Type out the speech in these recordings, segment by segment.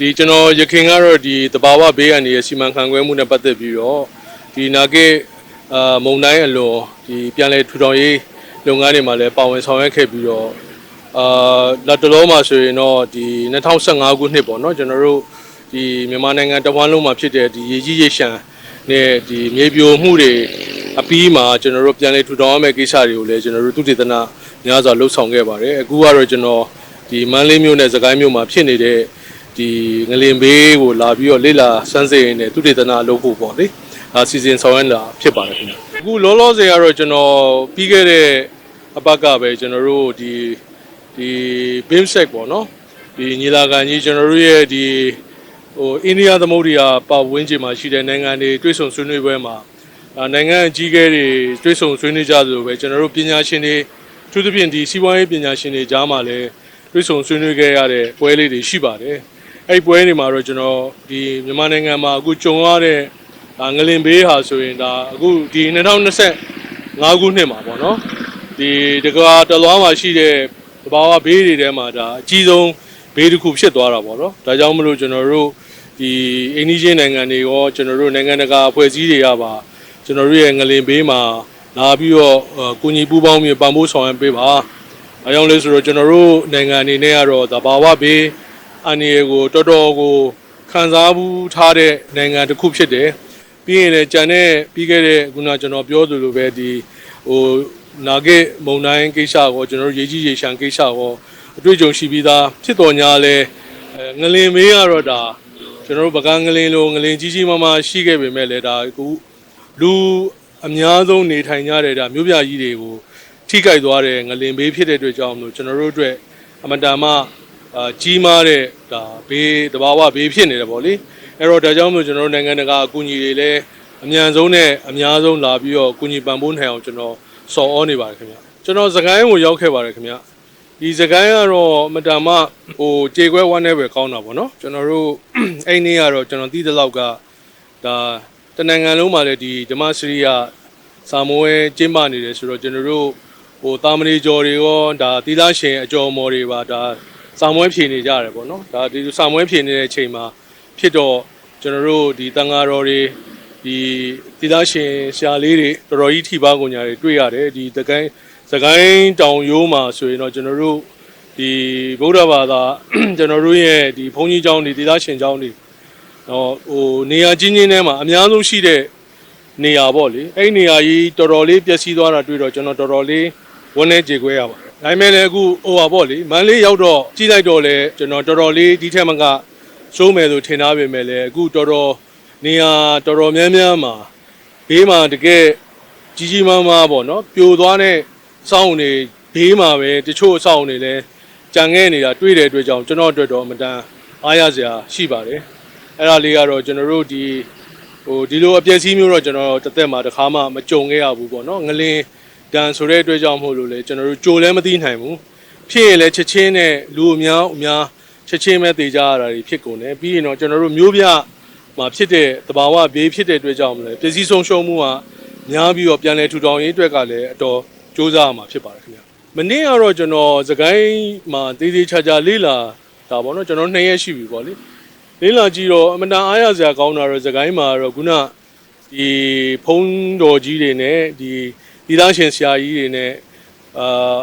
ဒီကျွန်တော်ရခင်ကတော့ဒီတဘာဝဘေးကနေရစီမံခန့်ခွဲမှုနဲ့ပတ်သက်ပြီးတော့ဒီနာကေအာမုံတိုင်းအလွန်ဒီပြန်လဲထူထောင်ရေးလုပ်ငန်းတွေမှာလည်းပါဝင်ဆောင်ရွက်ခဲ့ပြီးတော့အာလက်တလုံးမှာဆိုရင်တော့ဒီ2015ခုနှစ်ပေါ့နော်ကျွန်တော်တို့ဒီမြန်မာနိုင်ငံတဝန်းလုံးမှာဖြစ်တဲ့ဒီရေကြီးရေရှမ်းနဲ့ဒီမြေပြိုမှုတွေအပြီးမှာကျွန်တော်တို့ပြန်လဲထူထောင်ရမယ့်ကိစ္စတွေကိုလည်းကျွန်တော်တို့သုတေသနများစွာလှုပ်ဆောင်ခဲ့ပါတယ်အခုကတော့ကျွန်တော်ဒီမန္တလေးမြို့နဲ့စကိုင်းမြို့မှာဖြစ်နေတဲ့ ဒီငလင်ဘေးကိုလာပြီးတော့လေ့လာစမ်းစစ်ရင်းနဲ့သူတေသနာလုပ်ဖို့ပေါ့လေအာစီစဉ်ဆောင်ရွက်လာဖြစ်ပါတယ်ခင်ဗျအခုလောလောဆယ်ကတော့ကျွန်တော်ပြီးခဲ့တဲ့အပတ်ကပဲကျွန်တော်တို့ဒီဒီ BIMSEC ပေါ့နော်ဒီညီလာခံကြီးကျွန်တော်တို့ရဲ့ဒီဟိုအိန္ဒိယသမုဒ္ဒရာပတ်ဝန်းကျင်မှာရှိတဲ့နိုင်ငံတွေတွဲဆုံဆွေးနွေးပွဲမှာအာနိုင်ငံအကြီးအကဲတွေတွဲဆုံဆွေးနွေးကြသလိုပဲကျွန်တော်တို့ပညာရှင်တွေအထူးသဖြင့်ဒီစီးပွားရေးပညာရှင်တွေကြားမှာလည်းတွဲဆုံဆွေးနွေးခဲ့ရတဲ့ပွဲလေးတွေရှိပါတယ် အဲ့ဒီပွဲတွေမှာတော့ကျွန်တော်ဒီမြန်မာနိုင်ငံမှာအခုကြုံရတဲ့ဒါငလင်ဘေးဟာဆိုရင်ဒါအခုဒီ2025ခုနှစ်မှာပေါ့နော်ဒီတကွာတလွားမှာရှိတဲ့တဘာဝဘေးတွေထဲမှာဒါအကြီးဆုံးဘေးတစ်ခုဖြစ်သွားတာပေါ့နော်ဒါကြောင့်မလို့ကျွန်တော်တို့ဒီအိန္ဒိယနိုင်ငံတွေရောကျွန်တော်တို့နိုင်ငံတကာအဖွဲ့အစည်းတွေကပါကျွန်တော်တို့ရဲ့ငလင်ဘေးမှာလာပြီးတော့အာကိုညီပူပေါင်းမြေပံ့ပိုးဆောင်ရွက်ပေးပါအဲကြောင့်လဲဆိုတော့ကျွန်တော်တို့နိုင်ငံအနေနဲ့ကတော့တဘာဝဘေး အန်ရီကိုတော်တော်ကိုခံစားမှုထားတဲ့နိုင်ငံတစ်ခုဖြစ်တယ်ပြီးရင်လည်းကြံတဲ့ပြီးခဲ့တဲ့ခုနကျွန်တော်ပြောသလိုပဲဒီဟိုနာဂစ်မုံတိုင်းကိစ္စကိုကျွန်တော်တို့ရေးကြီးရေရှမ်းကိစ္စကိုအတွေ့အကြုံရှိပြီးသားဖြစ်တော်ညာလဲအဲငလင်မေးကတော့ဒါကျွန်တော်တို့ပကံငလင်လိုငလင်ကြီးကြီးမားမားရှိခဲ့ပေမဲ့လည်းဒါအခုလူအများဆုံးနေထိုင်ကြတဲ့ဒါမြို့ပြကြီးတွေကိုထိကြိုက်သွားတဲ့ငလင်ဘေးဖြစ်တဲ့အတွက်ကြောင့်မလို့ကျွန်တော်တို့အတွက်အမတန်မှ အာကြီးမားတဲ့ဒါဘေးတဘာဝဘေးဖြစ်နေတယ်ပေါ့လေအဲ့တော့ဒါကြောင့်မို့ကျွန်တော်တို့နိုင်ငံတကာအကူအညီတွေလည်းအမြန်ဆုံးနဲ့အများဆုံးလာပြီးတော့အကူအညီပံ့ပိုးနိုင်အောင်ကျွန်တော်စော်ဩနေပါတယ်ခင်ဗျကျွန်တော်စကိုင်းကိုရောက်ခဲ့ပါတယ်ခင်ဗျဒီစကိုင်းကတော့အမတန်မှဟိုကြေခွဲဝမ်းနဲ့ပဲကောင်းတာပေါ့နော်ကျွန်တော်တို့အဲ့နေ့ကတော့ကျွန်တော်သိတဲ့လောက်ကဒါတနိုင်ငံလုံးမှာလည်းဒီဓမ္မစရိယစာမွေးကျင်းပနေတယ်ဆိုတော့ကျွန်တော်တို့ဟိုတာမဏေကျော်တွေရောဒါသီလရှင်အကျော်မော်တွေပါဒါ စာမွေးဖြေနေကြရတယ်ပေါ့နော်ဒါဒီစာမွေးဖြေနေတဲ့အချိန်မှာဖြစ်တော့ကျွန်တော်တို့ဒီတန်ဃာတော်တွေဒီသီလရှင်ဆရာလေးတွေတော်တော်ကြီးထိပါကုန်ကြတယ်တွေ့ရတယ်ဒီတကိုင်းစကိုင်းတောင်ရိုးမှာဆိုရင်တော့ကျွန်တော်တို့ဒီဗုဒ္ဓဘာသာကျွန်တော်တို့ရဲ့ဒီဘုန်းကြီးကျောင်းတွေသီလရှင်ကျောင်းတွေတော့ဟိုနေရာချင်းချင်းထဲမှာအများဆုံးရှိတဲ့နေရာပေါ့လေအဲ့ဒီနေရာကြီးတော်တော်လေးပျက်စီးသွားတာတွေ့တော့ကျွန်တော်တော်တော်လေးဝန်းနေကြေခွဲရပါတယ် ဒါပေမဲ့လည်းအခုဟိုပါပေါ့လေမန်လေးရောက်တော့ကြီးလိုက်တော့လေကျွန်တော်တော်တော်လေးဒီထက်မကစိုးမယ်ဆိုထင်ထားပေမဲ့လည်းအခုတော်တော်နေရာတော်တော်များများမှာဘေးမှာတကယ်ကြီးကြီးမားမားပေါ့နော်ပြိုသွားတဲ့စောင်းတွေဘေးမှာပဲတချို့အဆောင်တွေလည်းကြံခဲ့နေတာတွေ့တဲ့အတွက်ကြောင့်ကျွန်တော်အတွက်တော့အမတန်အားရစရာရှိပါတယ်အဲ့ဒါလေးကတော့ကျွန်တော်တို့ဒီဟိုဒီလိုအပျက်စီးမျိုးတော့ကျွန်တော်တစ်သက်မှာတစ်ခါမှမကြုံခဲ့ရဘူးပေါ့နော်ငလင်း တန်ဆိုတဲ့အတွက်ကြောင့်မို့လို့လေကျွန်တော်တို့ကြိုလည်းမသိနိုင်ဘူးဖြစ်ရင်လည်းချက်ချင်းနဲ့လူအများအများချက်ချင်းပဲတေကြရတာတွေဖြစ်ကုန်တယ်ပြီးရင်တော့ကျွန်တော်တို့မျိုးပြမှာဖြစ်တဲ့တဘာဝဘေးဖြစ်တဲ့အတွက်ကြောင့်မလဲပစ္စည်းဆုံးရှုံးမှုကများပြီးတော့ပြန်လဲထူထောင်ရေးအတွက်ကလည်းအတော်စူးစမ်းရမှာဖြစ်ပါတယ်ခင်ဗျမနေ့ကတော့ကျွန်တော်သခိုင်းမှာတေးသေးချာချာလေးလာဒါပေါ့နော်ကျွန်တော်နှစ်ရက်ရှိပြီပေါ့လေလေးလာကြည့်တော့အမတန်အားရစရာကောင်းတာတော့သခိုင်းမှာတော့ခုနဒီဖုံးတော်ကြီးတွေနဲ့ဒီ ဒီသားရှင်ဆရာကြီးတွေနဲ့အာ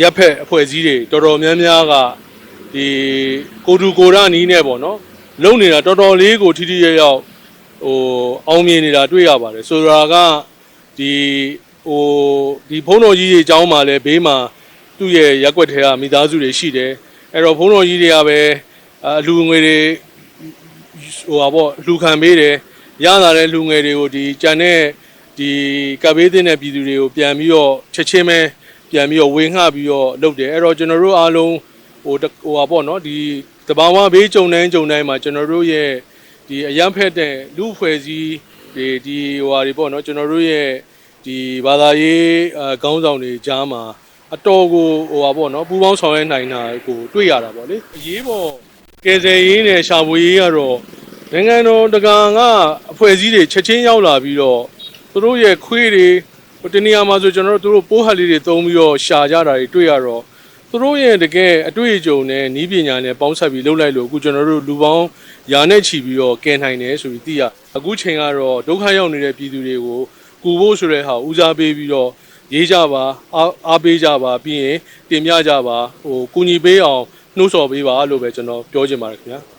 ရက်ဖက်အဖွဲ့အစည်းတွေတော်တော်များများကဒီကိုတူကိုရနီးနဲ့ပေါ့နော်လုံနေတာတော်တော်လေးကိုထိထိရရောက်ဟိုအောင်မြင်နေတာတွေ့ရပါတယ်ဆိုတော့ကဒီဟိုဒီဘုန်းတော်ကြီးတွေအကြောင်းမှာလည်းဘေးမှာသူ့ရဲ့ရက်ွက်ထဲကမိသားစုတွေရှိတယ်အဲ့တော့ဘုန်းတော်ကြီးတွေကပဲအလူငွေတွေဟိုပါပေါ့လူခံပေးတယ်ရလာတဲ့လူငွေတွေကိုဒီကြံတဲ့ ဒီကပ်ဘေးသင်းတဲ့ပြည်သူတွေကိုပြန်ပြီးတော့ချက်ချင်းပဲပြန်ပြီးတော့ဝေငှပြီးတော့လုပ်တယ်အဲ့တော့ကျွန်တော်တို့အားလုံးဟိုတဟိုပါပေါ့နော်ဒီတဘာဝဘေးကြုံတိုင်းကြုံတိုင်းမှာကျွန်တော်တို့ရဲ့ဒီအရန်ဖက်တဲ့လူဖွဲ့စည်းဒီဒီဟိုဟာတွေပေါ့နော်ကျွန်တော်တို့ရဲ့ဒီဘာသာရေးအကောင်းဆောင်တွေကြားမှာအတော်ကိုဟိုပါပေါ့နော်ပူပေါင်းဆောင်ရွက်နိုင်တာကိုတွေ့ရတာပေါ့လေအရေးပေါ်ကယ်ဆယ်ရေးနဲ့ရှာဖွေရေးကတော့နိုင်ငံတော်တကာကအဖွဲ့အစည်းတွေချက်ချင်းရောက်လာပြီးတော့ သူတို့ရဲ့ခွေးတွေဟိုတနေရာမှာဆိုကျွန်တော်တို့သူတို့ပိုးဟတ်လေးတွေသုံးပြီးတော့ရှာကြတာတွေတွေ့ရတော့သူတို့ရဲ့တကယ်အတွေ့အကြုံနဲ့နီးပညာနဲ့ပေါင်းစပ်ပြီးလှုပ်လိုက်လို့အခုကျွန်တော်တို့လူပေါင်းယာနဲ့ချီပြီးတော့ကယ်နိုင်တယ်ဆိုပြီးသိရအခုချိန်ကတော့ဒုက္ခရောက်နေတဲ့ပြည်သူတွေကိုကူဖို့ဆိုတဲ့ဟာဦးစားပေးပြီးတော့ရေးကြပါအားအားပေးကြပါပြီးရင်တင်ပြကြပါဟိုကူညီပေးအောင်နှိုးဆော်ပေးပါလို့ပဲကျွန်တော်ပြောချင်ပါတယ်ခင်ဗျာ